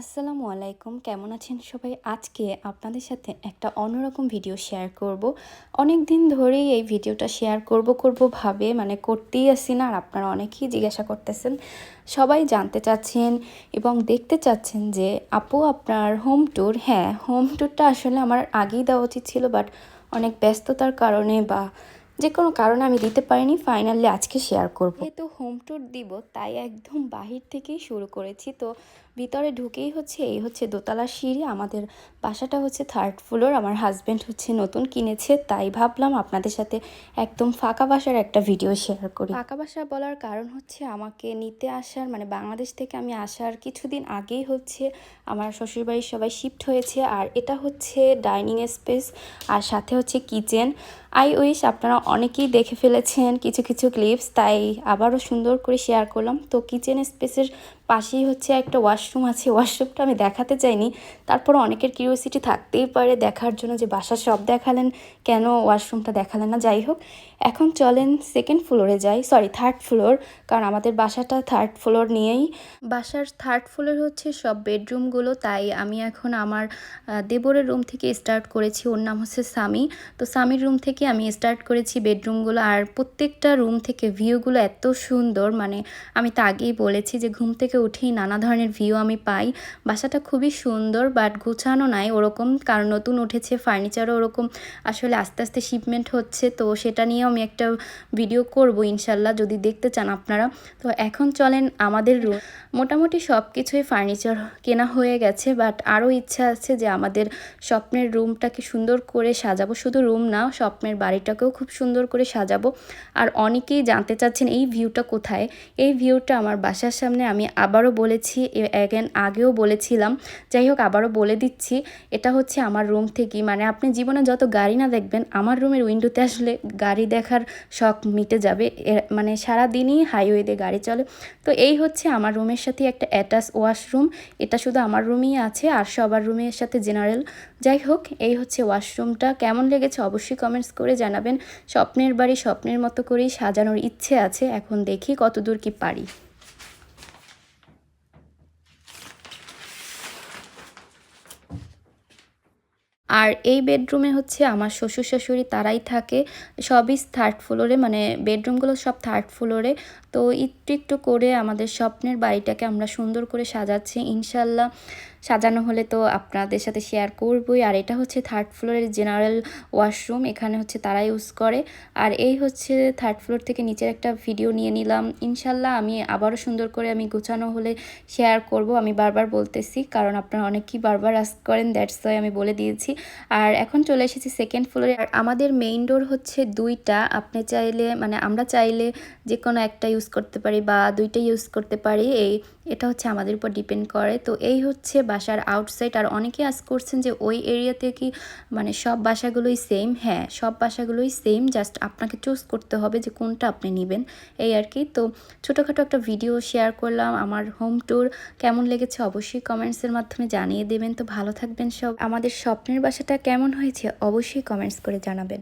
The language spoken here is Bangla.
আসসালামু আলাইকুম। কেমন আছেন সবাই? আজকে আপনাদের সাথে একটা অন্যরকম ভিডিও শেয়ার করব। অনেক দিন ধরেই এই ভিডিওটা শেয়ার করব করব ভাবে মানে করতেই আসি না, আর আপনারা অনেকেই জিজ্ঞাসা করতেছেন। সবাই জানতে চাচ্ছেন এবং দেখতে চাচ্ছেন যে, আপু আপনার হোম ট্যুর হ্যাঁ হোম ট্যুরটা আসলে আমার আগেই দেওয়া উচিত ছিল বাট অনেক ব্যস্ততার কারণে বা যে কোনো কারণে আমি দিতে পারিনি ফাইনালি আজকে শেয়ার করব। যেহেতু হোম ট্যুর দিব, তাই একদম বাহির থেকেই শুরু করেছি, তো ভিতরে ঢুকেই হচ্ছে এই হচ্ছে দোতলা সিঁড়ি, আমাদের বাসাটা হচ্ছে থার্ড ফ্লোর আমার হাজব্যান্ড হচ্ছে নতুন কিনেছে, তাই ভাবলাম আপনাদের সাথে একদম ফাঁকা বাসার একটা ভিডিও শেয়ার করি। ফাঁকা বাসা বলার কারণ হচ্ছে আমাকে নিতে আসার মানে বাংলাদেশ থেকে আমি আসার কিছুদিন আগেই হচ্ছে আমার শ্বশুরবাড়ির সবাই শিফট হয়েছে, আর এটা হচ্ছে ডাইনিং স্পেস আর সাথে হচ্ছে কিচেন আই উইশ আপনারা অনেকেই দেখে ফেলেছেন কিছু কিছু ক্লিপস তাই আবারও সুন্দর করে শেয়ার করলাম। তো কিচেন স্পেসের পাশেই হচ্ছে একটা ওয়াশরুম আছে ওয়াশরুমটা আমি দেখাতে চাইনি। তারপর অনেকের কিউরিয়াসিটি থাকতেই পারে দেখার জন্য যে বাসা সব দেখালেন, কেন ওয়াশরুমটা দেখালেন না? যাই হোক, এখন চলেন সেকেন্ড ফ্লোরে যাই। সরি থার্ড ফ্লোর কারণ আমাদের বাসাটা থার্ড ফ্লোর নিয়েই। বাসার থার্ড ফ্লোর হচ্ছে সব বেডরুমগুলো তাই আমি এখন আমার দেবরের রুম থেকে স্টার্ট করেছি। ওর নাম হচ্ছে সামি তো সামির রুম থেকে আমি স্টার্ট করেছি বেডরুমগুলো আর প্রত্যেকটা রুম থেকে ভিউগুলো এত সুন্দর মানে আমি তো আগেই বলেছি যে ঘুম থেকে উঠেই নানা ধরনের ভিউ আমি পাই। বাসাটা খুবই সুন্দর বাট গুছানো নাই ওরকম, কারণ নতুন উঠেছে ফার্নিচারও ওরকম। আসলে আস্তে আস্তে শিপমেন্ট হচ্ছে, তো সেটা নিয়েও আমি একটা ভিডিও করব ইনশাল্লাহ, যদি দেখতে চান আপনারা। তো এখন চলেন আমাদের রুম মোটামুটি সব কিছুই ফার্নিচার কেনা হয়ে গেছে বাট আরও ইচ্ছা আছে যে আমাদের স্বপ্নের রুমটাকে সুন্দর করে সাজাবো। শুধু রুম না, স্বপ্নের বাড়িটাকেও খুব সুন্দর করে সাজাবো। আর অনেকেই জানতে চাচ্ছেন, এই ভিউটা কোথায়? এই ভিউটা আমার বাসার সামনে, আমি আবারও বলেছি অ্যাগেন আগেও বলেছিলাম। যাই হোক, আবারও বলে দিচ্ছি, এটা হচ্ছে আমার রুম থেকেই মানে আপনি জীবনে যত গাড়ি না দেখবেন, আমার রুমের উইন্ডোতে আসলে গাড়ি দেখার শখ মিটে যাবে। মানে সারা দিনই হাইওয়েতে গাড়ি চলে। তো এই হচ্ছে আমার রুমের সাথে একটা অ্যাটাচ ওয়াশরুম এটা শুধু আমার রুমেই আছে, আর সবার রুমের সাথে জেনারেল যাই হোক, এই হচ্ছে ওয়াশরুমটা কেমন লেগেছে অবশ্যই কমেন্টস করে জানাবেন। স্বপ্নের বাড়ি স্বপ্নের মতো করেই সাজানোর ইচ্ছে আছে। এখন দেখি কতদূর কি পারি। আর এই বেডরুমে হচ্ছে আমার শ্বশুর শাশুড়ি তারাই থাকে, সবই থার্ড ফ্লোরে মানে বেডরুমগুলো সব থার্ড ফ্লোরে তো একটু একটু করে আমাদের স্বপ্নের বাড়িটাকে আমরা সুন্দর করে সাজাচ্ছি। ইনশাল্লাহ সাজানো হলে তো আপনাদের সাথে শেয়ার করবই। আর এটা হচ্ছে থার্ড ফ্লোরের জেনারেল ওয়াশরুম এখানে হচ্ছে তারা ইউজ করে। আর এই হচ্ছে থার্ড ফ্লোর থেকে নিচের একটা ভিডিও নিয়ে নিলাম। ইনশাল্লাহ আমি আবারও সুন্দর করে আমি গুছানো হলে শেয়ার করব। আমি বারবার বলতেছি, কারণ আপনারা অনেকেই বারবার আস করেন দ্যাটস ওয়াই আমি বলে দিয়েছি। আর এখন চলে এসেছি সেকেন্ড ফ্লোরে আর আমাদের মেইন ডোর হচ্ছে দুইটা। আপনি চাইলে মানে আমরা চাইলে যে কোনো একটা ইউজ করতে পারি বা দুইটা ইউজ করতে পারি। এই এটা হচ্ছে আমাদের উপর ডিপেন্ড করে। তো এই হচ্ছে বাসার আউটসাইড আর অনেকে আজ করছেন যে ওই এরিয়াতে কি মানে সব বাসাগুলোই সেম হ্যাঁ সব বাসাগুলোই সেম জাস্ট আপনাকে চুজ করতে হবে যে কোনটা আপনি নেবেন, এই আর কি। তো ছোটোখাটো একটা ভিডিও শেয়ার করলাম আমার হোম ট্যুর কেমন লেগেছে অবশ্যই কমেন্টসের মাধ্যমে জানিয়ে দেবেন। তো ভালো থাকবেন সব। আমাদের স্বপ্নের বাসাটা কেমন হয়েছে অবশ্যই কমেন্টস করে জানাবেন।